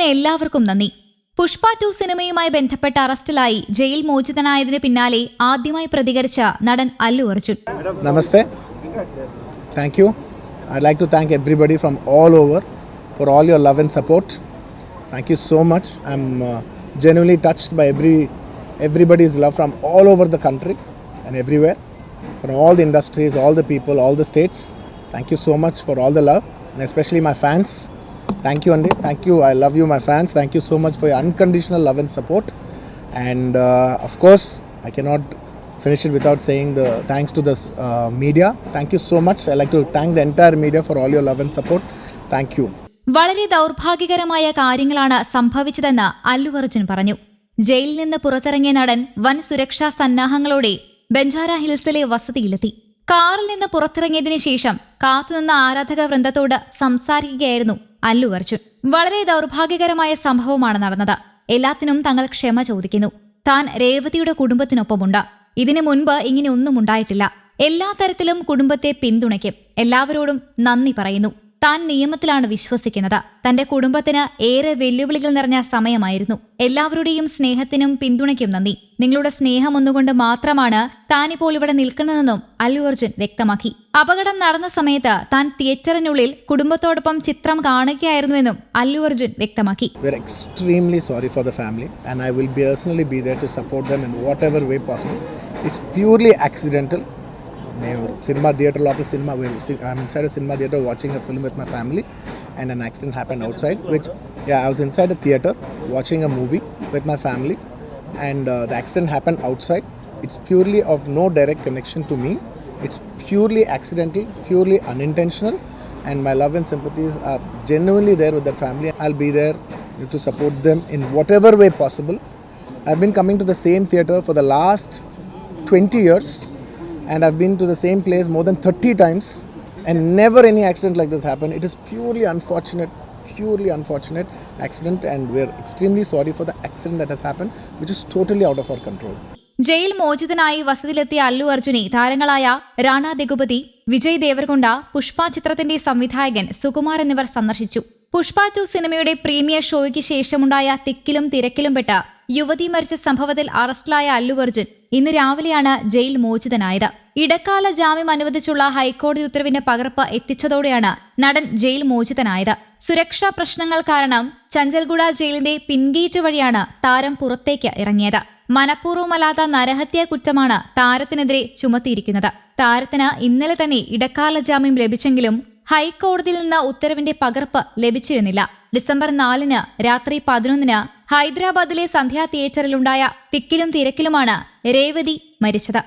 ചെയ്യുന്ന എല്ലാവർക്കും നന്ദി. പുഷ്പ ടു സിനിമയുമായി ബന്ധപ്പെട്ട് അറസ്റ്റിലായി ജയിൽ മോചിതനായതിന് പിന്നാലെ ആദ്യമായി പ്രതികരിച്ച നടൻ അല്ലു അർജുൻ. നമസ്തേ. Thank you I like to thank everybody from all over for all your love and support thank you so much I am genuinely touched by every everybody's love from all over the country and everywhere from all the industries all the people all the states thank you so much for all the love and especially my fans Andy. Thank you. I love you, my fans. Thank you so much for your unconditional love and support. And uh, of course, I cannot finish it without saying the thanks to the uh, media. Thank you so much. I like to thank the entire media for all your love and support. Thank you. വളരെ ദൗർഭാഗ്യകരമായ കാര്യങ്ങളാണ് സംഭവിച്ചതെന്ന് അല്ലു അർജുൻ പറഞ്ഞു ജയിലിൽ നിന്ന് പുറത്തിറങ്ങിയ നടൻ വൻ സുരക്ഷാ സന്നാഹങ്ങളോടെ ബെഞ്ചാര ഹിൽസിലെ വസതിയിലെത്തി കാറിൽ നിന്ന് പുറത്തിറങ്ങിയതിനു ശേഷം കാത്തുനിന്ന ആരാധക വൃന്ദത്തോട് സംസാരിക്കുകയായിരുന്നു അല്ലു അർജുൻ. വളരെ ദൗർഭാഗ്യകരമായ സംഭവമാണ് നടന്നത്. എല്ലാത്തിനും തങ്ങൾ ക്ഷമ ചോദിക്കുന്നു. താൻ രേവതിയുടെ കുടുംബത്തിനൊപ്പമുണ്ട്. ഇതിനു മുൻപ് ഇങ്ങനെ ഒന്നും ഉണ്ടായിട്ടില്ല. എല്ലാ തരത്തിലും കുടുംബത്തെ പിന്തുണയ്ക്കും. എല്ലാവരോടും നന്ദി പറയുന്നു. താൻ നിയമത്തിലാണ് വിശ്വസിക്കുന്നത്. തന്റെ കുടുംബത്തിന് ഏറെ വെല്ലുവിളികൾ നിറഞ്ഞ സമയമായിരുന്നു. എല്ലാവരുടെയും സ്നേഹത്തിനും പിന്തുണയ്ക്കും നന്ദി. നിങ്ങളുടെ സ്നേഹം ഒന്നുകൊണ്ട് മാത്രമാണ് താനിപ്പോൾ ഇവിടെ നിൽക്കുന്നതെന്നും അല്ലു അർജുൻ വ്യക്തമാക്കി. അപകടം നടന്ന സമയത്ത് താൻ തിയേറ്ററിനുള്ളിൽ കുടുംബത്തോടൊപ്പം ചിത്രം കാണുകയായിരുന്നുവെന്നും അല്ലു അർജുൻ വ്യക്തമാക്കി. Extremely sorry for the family and I will will be there to support them in whatever way possible. It's purely accidental. మేము సినిమా థియేటర్ లోపల cinema I'm inside cinema theatre watching a film with my family and an accident happen outside which I was inside a theatre watching a movie with my family and the accident happen outside it's purely of no direct connection to me it's purely accidental purely unintentional and my love and sympathies are genuinely there with that family. I'll be there to support them in whatever way possible. I've been coming to the same theater for the last 20 years and I've been to the same place more than 30 times and never any accident like this happened. It is purely unfortunate, purely unfortunate accident and we're extremely sorry for the accident that has happened which is totally out of our control. ജയിൽ മോചിതനായി വസതിയിലെത്തിയ അല്ലു അർജുനെ താരങ്ങളായ റാണ ദഗുപതി വിജയ് ദേവർകൊണ്ട പുഷ്പ ചിത്രത്തിന്റെ സംവിധായകൻ സുകുമാർ എന്നിവർ സന്ദർശിച്ചു Pushpa to സിനിമയുടെ പ്രീമിയർ ഷോയ്ക്ക് ശേഷമുണ്ടായ തിക്കിലും തിരക്കിലും പെട്ട യുവതി മരിച്ച സംഭവത്തിൽ അറസ്റ്റിലായ അല്ലു അർജുൻ ഇന്ന് രാവിലെയാണ് ജയിൽ മോചിതനായത്. ഇടക്കാല ജാമ്യം അനുവദിച്ചുള്ള ഹൈക്കോടതി ഉത്തരവിന്റെ പകർപ്പ് എത്തിച്ചതോടെയാണ് നടൻ ജയിൽ മോചിതനായത്. സുരക്ഷാ പ്രശ്നങ്ങൾ കാരണം ചഞ്ചൽഗുഡ ജയിലിന്റെ പിൻഗേറ്റ് വഴിയാണ് താരം പുറത്തേക്ക് ഇറങ്ങിയത്. മനഃപൂർവമല്ലാത്ത നരഹത്യാ കുറ്റമാണ് താരത്തിനെതിരെ ചുമത്തിയിരിക്കുന്നത്. താരത്തിന് ഇന്നലെ തന്നെ ഇടക്കാല ജാമ്യം ലഭിച്ചെങ്കിലും ഹൈക്കോടതിയിൽ നിന്ന് ഉത്തരവിന്റെ പകർപ്പ് ലഭിച്ചിരുന്നില്ല. ഡിസംബർ നാലിന് രാത്രി പതിനൊന്നിന് ഹൈദരാബാദിലെ സന്ധ്യാ തിയേറ്ററിലുണ്ടായ തിക്കിലും തിരക്കിലുമാണ് രേവതി മരിച്ചത്.